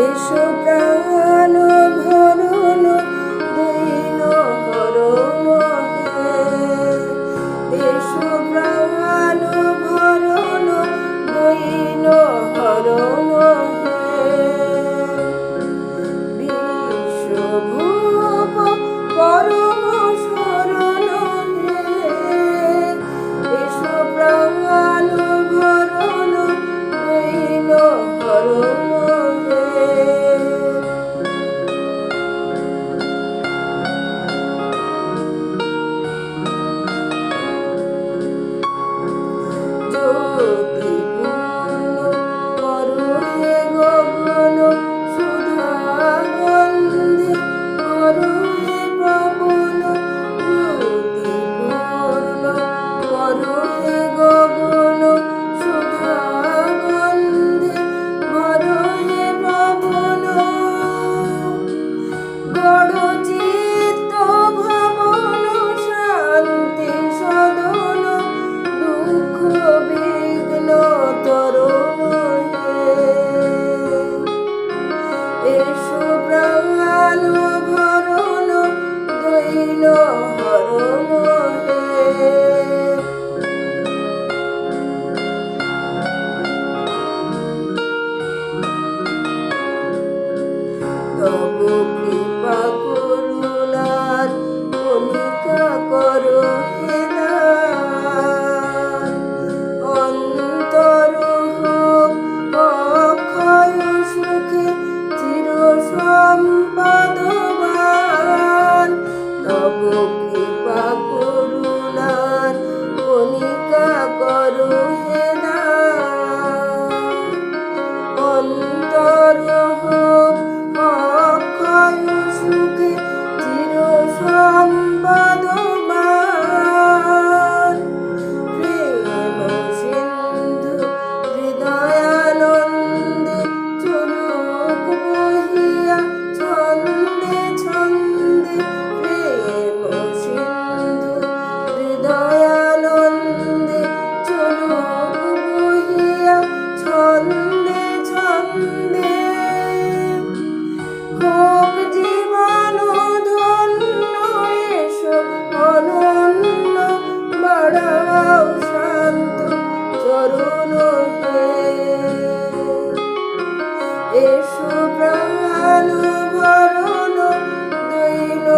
এসো প্রাণ ভরণ দৈন হরণ এসো প্রাণ ভরণ দৈন হরণ beautiful brown এসো প্রাণ ভরণ দৈল